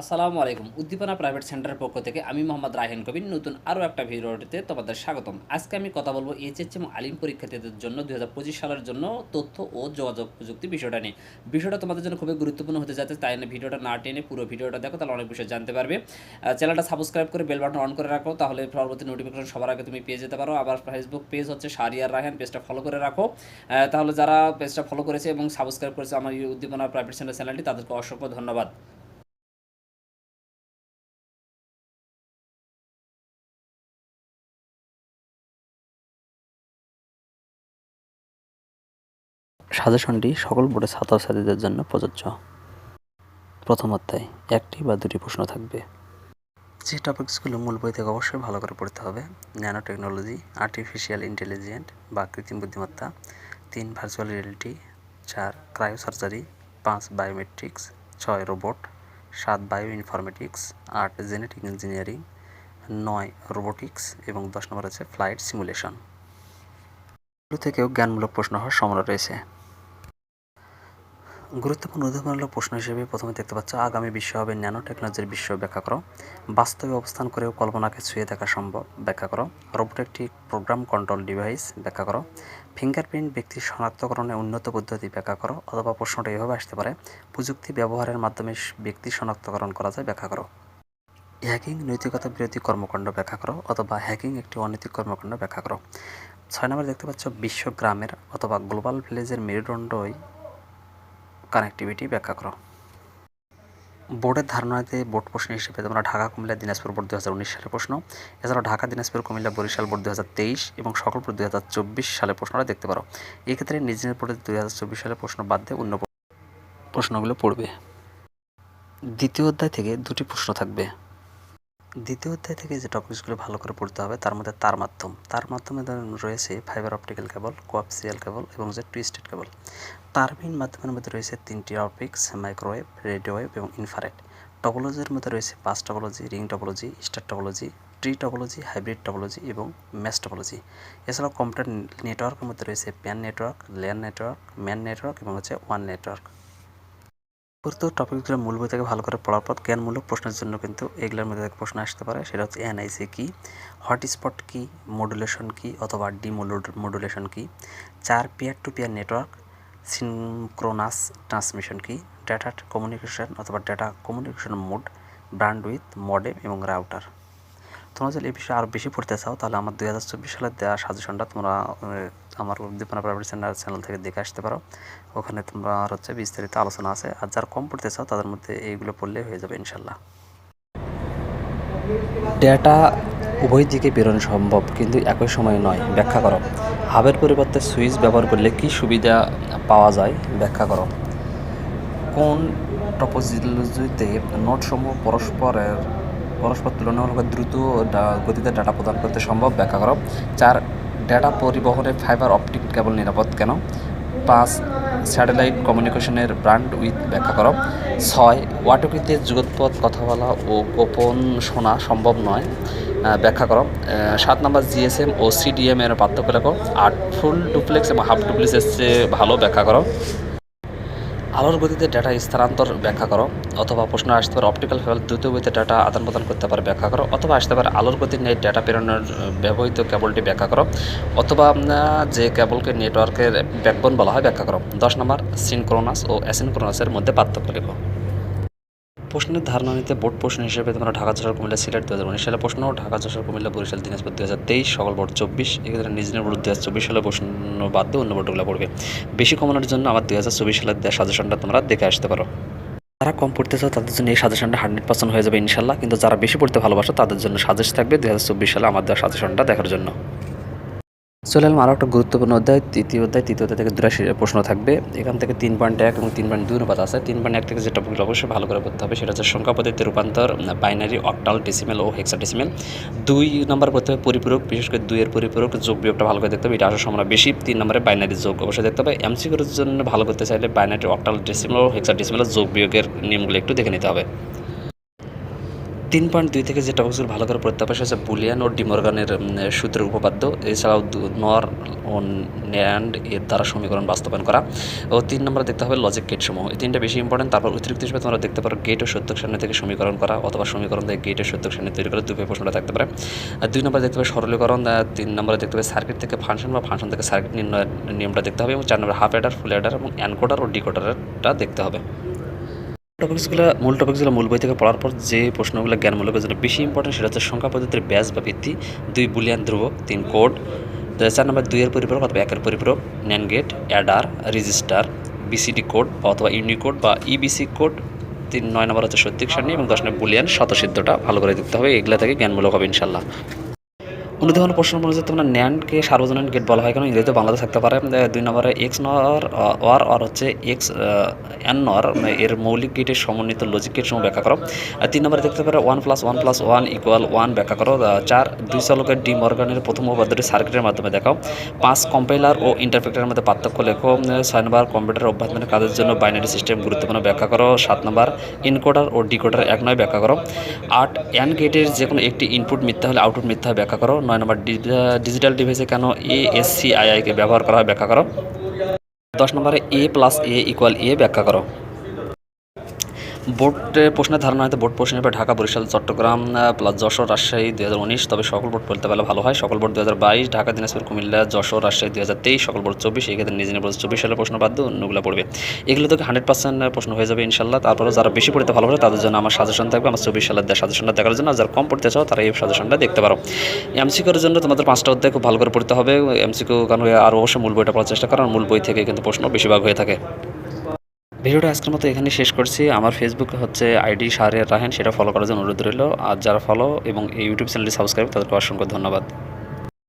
আসসালামু আলাইকুম, উদ্দীপনা প্রাইভেট সেন্টারের পক্ষ থেকে আমি মোহাম্মদ রাহেন কবির নতুন আরও একটা ভিডিওটিতে তোমাদের স্বাগতম। আজকে আমি কথা বলব এইচএসসি এবং আলিম পরীক্ষার্থীদের জন্য দু হাজার পঁচিশ সালের জন্য তথ্য ও যোগাযোগ প্রযুক্তি বিষয়টা নিয়ে। বিষয়টা তোমাদের জন্য খুবই গুরুত্বপূর্ণ হতে যাচ্ছে, তাই না? ভিডিওটা না টেনে পুরো ভিডিওটা দেখো, তাহলে অনেক বিষয় জানতে পারবে। চ্যানেলটা সাবস্ক্রাইব করে বেল বাটন অন করে রাখো, তাহলে পরবর্তী নোটিফিকেশন সবার আগে তুমি পেয়ে যেতে পারো। আবার ফেসবুক পেজ হচ্ছে শারিয়ার রাহেন পেজটা ফলো করে রাখো। তাহলে যারা পেজটা ফলো করেছে এবং সাবস্ক্রাইব করেছে আমার উদ্দীপনা প্রাইভেট সেন্টার চ্যানেলটি তাদেরকে অসংখ্য ধন্যবাদ। সাজেশনটি সকল বোর্ডের ছাত্রছাত্রীদের জন্য প্রযোজ্য। প্রথম অধ্যায়, একটি বা দুটি প্রশ্ন থাকবে। যে টপিকসগুলো মূল বই থেকে অবশ্যই ভালো করে পড়তে হবে ন্যানো টেকনোলজি আর্টিফিশিয়াল ইন্টেলিজেন্ট বা কৃত্রিম বুদ্ধিমত্তা, তিন ভার্চুয়াল রিয়েলিটি, চার ক্রায়ো সার্জারি পাঁচ বায়োমেট্রিক্স, ছয় রোবট, সাত বায়ো ইনফরমেটিক্স আট জেনেটিক ইঞ্জিনিয়ারিং, নয় রোবোটিক্স এবং দশ নম্বর আছে ফ্লাইট সিমুলেশন। থেকেও জ্ঞানমূলক প্রশ্ন হওয়ার সম্ভাবনা রয়েছে। গুরুত্বপূর্ণ উদাহরণমূলক প্রশ্ন হিসেবে প্রথমে দেখতে পাচ্ছ, আগামী বিশ্ব হবে ন্যানো টেকনোলজির বিশ্ব ব্যাখ্যা করো। বাস্তবে অবস্থান করেও কল্পনাকে ছুঁয়ে দেখা সম্ভব, ব্যাখ্যা করো। রোবট একটি প্রোগ্রাম কন্ট্রোল ডিভাইস, ব্যাখ্যা করো। ফিঙ্গারপ্রিন্ট ব্যক্তির শনাক্তকরণে উন্নত পদ্ধতি ব্যাখ্যা করো, অথবা প্রশ্নটা এভাবে আসতে পারে, প্রযুক্তি ব্যবহারের মাধ্যমে ব্যক্তি শনাক্তকরণ করা যায়, ব্যাখ্যা করো। হ্যাকিং নৈতিকতা বিরোধী কর্মকাণ্ড ব্যাখ্যা করো, অথবা হ্যাকিং একটি অনৈতিক কর্মকাণ্ড ব্যাখ্যা করো। ছয় নম্বর দেখতে পাচ্ছ বিশ্ব গ্রামের অথবা গ্লোবাল ভিলেজের মেরুদণ্ডই কানেক্টিভিটি ব্যাখ্যা করো। বোর্ডের ধারণাতে বোর্ড প্রশ্ন হিসেবে তোমরা ঢাকা, কুমিল্লা, দিনাজপুর বোর্ড দু সালের প্রশ্ন। এছাড়াও ঢাকা, দিনাজপুর, কুমিল্লা বরিশাল বোর্ড দু হাজার তেইশ এবং সকল বোর্ড দু সালের প্রশ্নটা দেখতে পারো। এই ক্ষেত্রে নিজ নিজ বোর্ডের দু সালের প্রশ্ন বাদ দিয়ে অন্য প্রশ্নগুলো পড়বে। দ্বিতীয় অধ্যায় থেকে দুটি প্রশ্ন থাকবে। দ্বিতীয় অধ্যায় থেকে যে টপিকসগুলো ভালো করে পড়তে হবে, তার মধ্যে তার মাধ্যম। তার মাধ্যমে রয়েছে ফাইবার অপটিক্যাল কেবল কোয়াপসিয়াল কেবল এবং যে টুইস্টেড কেবল টারবিন মাধ্যমের মধ্যে রয়েছে তিনটি অপটিক্স মাইক্রোওয়েভ রেডিও ওয়েভ এবং ইনফারেট টপোলজির মধ্যে রয়েছে পাঁচ topology ring topology star topology tree topology hybrid topology এবং ম্যাস টপোলজি এছাড়াও কম্পিউটার নেটওয়ার্কের মধ্যে রয়েছে PAN network layer network MAN network এবং হচ্ছে ওয়ান নেটওয়ার্ক প্রত্যেক টপিকগুলো মূল বই থেকে ভালো করে পড়ার পর জ্ঞানমূলক প্রশ্নের জন্য কিন্তু এগুলোর মধ্যে থেকে প্রশ্ন আসতে পারে। সেটা হচ্ছে এনআইসি কি? হটস্পট কি? মডুলেশন কি? অথবা ডি মডুলেশন কি? চার peer to peer network synchronous transmission key? Data communication অথবা data communication mode brand with modem এবং রাউটার তোমরা যদি এই বিষয়ে আরও বেশি পড়তে চাও, তাহলে আমার দুই হাজার চব্বিশ সালের দেওয়া সাজেশনটা তোমরা আমার উদ্দীপনা প্রাইভেট সেন্টার চ্যানেল থেকে দেখে আসতে পারো। ওখানে তোমরা হচ্ছে বিস্তারিত আলোচনা আছে। আর যারা কম পড়তে চাও, তাদের মধ্যে এইগুলো পড়লেই হয়ে যাবে ইনশাল্লাহ ডেটা উভয় দিকে প্রেরণ সম্ভব, কিন্তু একই সময়ে নয়। ব্যাখ্যা করো। হাবের পরিবর্তে সুইচ ব্যবহার করলে কি সুবিধা পাওয়া যায়? ব্যাখ্যা করো। কোন টপোলজিতে নোটসমূহ পরস্পরের, পরস্পর তুলনামূলক দ্রুত গতিতে ডাটা প্রদান করতে সম্ভব? ব্যাখ্যা করো। চার ডেটা পরিবহনে ফাইবার অপটিক কেবল নিরাপদ কেন? পাঁচ স্যাটেলাইট কমিউনিকেশনের ব্র্যান্ড উইথ ব্যাখ্যা করো। ছয়, ওয়াটকিতে যুগোৎপদ কথা বলা ও গোপন শোনা সম্ভব নয় ব্যাখ্যা করো। সাত নম্বর জিএসএম ও সিডিএম এর পার্থক্য লেখো। আট ফুল ডুপ্লেক্স এবং হাফ ডুপ্লেক্সের চেয়ে ভালো ব্যাখ্যা করো। আলোর গতিতে ডেটা স্থানান্তর ব্যাখ্যা করো, অথবা প্রশ্ন আসতে পারে অপটিক্যাল ফাইবার দ্রুত গতিতে ডেটা আদান প্রদান করতে পারে ব্যাখ্যা করো, অথবা আসতে পারে আলোর গতি নিয়ে ডেটা প্রেরণের ব্যবহৃত কেবলটি ব্যাখ্যা করো, অথবা যে কেবলকে নেটওয়ার্কের ব্যাকবোন বলা হয় ব্যাখ্যা করো। দশ নম্বর সিনক্রোনাস ও অ্যাসিনক্রোনাসের মধ্যে পার্থক্য লেখো। প্রশ্নের ধারণা নিতে বোর্ড প্রশ্ন হিসেবে তোমরা ঢাকা যশোর কুমিল্লা সিলেট দু হাজার উনিশ সালে প্রশ্ন, ঢাকা যশোর কুমিল্লা বরিশাল দিনাজপুর দু হাজার তেইশ, সকল বোর্ড চব্বিশ এক্ষেত্রে নিজ নিজ বোর্ড দু হাজার চব্বিশ সালে প্রশ্ন বাদ দিয়ে অন্য বোর্ডগুলো পড়বে। বেশি কমানোর জন্য আমার দু হাজার চব্বিশ সালের সাজেশনটা তোমরা দেখে আসতে পারো। যারা কম পড়তে চাও তাদের জন্য এই সাজেশনটা হান্ড্রেড পার্সেন্ট হয়ে যাবে ইনশাল্লাহ, কিন্তু যারা বেশি পড়তে ভালোবাসো তাদের জন্য সাজেস্ট থাকবে দু হাজার চব্বিশ সালে আমার দেওয়া সাজেশনটা দেখার জন্য। চলে এলাম আরও একটা গুরুত্বপূর্ণ অধ্যায়, তৃতীয় অধ্যায় তৃতীয় অধ্যায় থেকে দুরাশি প্রশ্ন থাকবে। এখান থেকে তিন পয়েন্ট এক এবং তিন পয়েন্ট দুই অনুপাত আছে। তিন পয়েন্ট এক থেকে যে টপিকগুলো অবশ্যই ভালো করে পড়তে হবে, সেটা হচ্ছে সংখ্যা পদ্ধতির রূপান্তর বাইনারি অক্টাল ডেসিমেল ও হেক্সাডেসিমেল দুই নম্বর পড়তে হবে পরিপূরক, বিশেষ করে দুইয়ের পরিপূরক, যোগ বিয়োগটা ভালো করে দেখতে হবে, এটা আসার সম্ভাবনা বেশি। তিন নম্বরে বাইনারি যোগ অবশ্যই দেখতে হবে। এমসিকিউর জন্য ভালো করতে চাইলে বাইনারি অক্টাল ডেসিমেল ও হেক্সাডেসিমেল যোগ বিয়োগের নিয়মগুলো একটু দেখে নিতে হবে। তিন পয়েন্ট দুই থেকে যেটা টপিকসগুলো ভালো করে সেটা হচ্ছে বুলিয়ান ও ডিমর্গানের সূত্রের উপপাদ্য। এছাড়াও নর ও ন্যান্ড এর দ্বারা সমীকরণ বাস্তবায়ন করা। ও তিন নম্বরে দেখতে হবে লজিক গেট সমূহ। এই তিনটা বেশি ইম্পর্টেন্ট তারপর অতিরিক্ত হিসেবে তোমরা দেখতে পারো গেট ও সত্যক সারণী থেকে সমীকরণ করা, অথবা সমীকরণ থেকে গেট ও সত্যক সারণী তৈরি করে দুই প্রশ্নটা থাকতে পারে। আর দুই নম্বরে দেখতে হবে সরলীকরণ তিন নম্বরে দেখতে হবে সার্কিট থেকে ফাংশন বা ফাংশন থেকে সার্কিট নির্ণয়ের নিয়মটা দেখতে হবে এবং চার নম্বরে হাফ অ্যাডার ফুল অ্যাডার এবং অ্যানকোডার ও ডিকোডারটা দেখতে হবে। টপিক্সগুলো মূল টপিক্সগুলো মূল বই থেকে পড়ার পর যে প্রশ্নগুলো জ্ঞানমূলকের জন্য বেশি ইম্পর্টেন্ট সেটা হচ্ছে সংখ্যা পদ্ধতির ব্যাস বা ভিত্তি, দুই বুলিয়ান ধ্রুবক, তিন কোড চার নম্বর দুইয়ের পরিপূরক অথবা একের পরিপূরক NAND gate adder register BCD code অথবা ইউনিকোড বা ইবিসি কোড তিন, নয় নম্বর হচ্ছে সত্যিক সারণী এবং দশ নম্বর বুলিয়ান শতসিদ্ধটা ভালো করে দেখতে হবে, এগুলা থেকে জ্ঞানমূলক হবে ইনশাল্লাহ। অনুদাহরণ প্রশ্ন অনুযায়ী তোমরা ন্যান্ডকে সার্বজনীন গেট বলা হয় কারণ ইংরেজিতে বাংলাতে থাকতে পারে। দুই নম্বরে এক্স নর ওয়ার আর হচ্ছে এক্স এন নর এর মৌলিক গেটের সমন্বিত লজিক গেট সমূহ ব্যাখ্যা করো। আর তিন নম্বরে দেখতে পারে one plus one plus one equal one ব্যাখ্যা করো। চার, দুই চালকের ডি মর্গানের প্রথম উপপাদ্যটি সার্কিটের মাধ্যমে দেখাও। পাঁচ কম্পাইলার ও ইন্টারপ্রেটারের মধ্যে পার্থক্য লেখো। ছয় নম্বর কম্পিউটার অভ্যন্তরীণ কাজের জন্য বাইনারি সিস্টেম গুরুত্বপূর্ণ ব্যাখ্যা করো। সাত নম্বর ইনকোডার ও ডিকোডার এক নয় ব্যাখ্যা করো। আট অ্যান গেটের যে কোনো একটি ইনপুট মিথ্যা হলে আউটপুট মিথ্যা ব্যাখ্যা করো। নয় নম্বর ডিজিটাল ডিভাইসে কেন এ এস সি আইআইকে ব্যবহার করা হয় ব্যাখ্যা করো। দশ নম্বরে এ প্লাস এ ইকুয়াল এ ব্যাখ্যা করো। বোর্ডে প্রশ্নের ধারণা হয়তো বোর্ড প্রশ্ন হিসেবে ঢাকা, বরিশাল, চট্টগ্রাম প্লাস যশোর, রাজশাহী দু হাজার উনিশ। তবে সকল বোর্ড পড়তে পারলে ভালো হয়। সকল বোর্ড দু হাজার বাইশ, ঢাকা, দিনাজপুর, কুমিল্লা, যশোর, রাজশাহী দু হাজার তেইশ, সকল বোর্ড চব্বিশ। এই ক্ষেত্রে নিজে নিজে চব্বিশ সালের প্রশ্ন বাদ অন্যগুলো পড়বে। এগুলো থেকে হান্ড্রেড পার্সেন্ট প্রশ্ন হয়ে যাবে ইনশাল্লাহ। তারপরে যারা বেশি পড়তে ভালো হবে তাদের জন্য আমার সাজেশন থাকবে। আমার চব্বিশ সালের দেওয়া সাজেশনটা দেখার জন্য যারা কম পড়তে চাও, তারা এই সাজেশনটা দেখতে পারো। এমসিকিউর জন্য তোমাদের পাঁচটা অধ্যায় খুব ভালো করে পড়তে হবে। এমসিকিউ কারণ আর অবশ্যই মূল বইটা পড়ার চেষ্টা করো। মূল বই থেকে কিন্তু প্রশ্ন বেশিরভাগ হয়ে থাকে। ভিডিওটা আজকের মতো এখানে শেষ করছি। আমার ফেসবুক হচ্ছে আইডি সারের রাহেন, সেটা ফলো করার জন্য অনুরোধ রইল। আর যারা ফলো এবং এই ইউটিউব চ্যানেলটি সাবস্ক্রাইব তাদেরকে অসংখ্য ধন্যবাদ।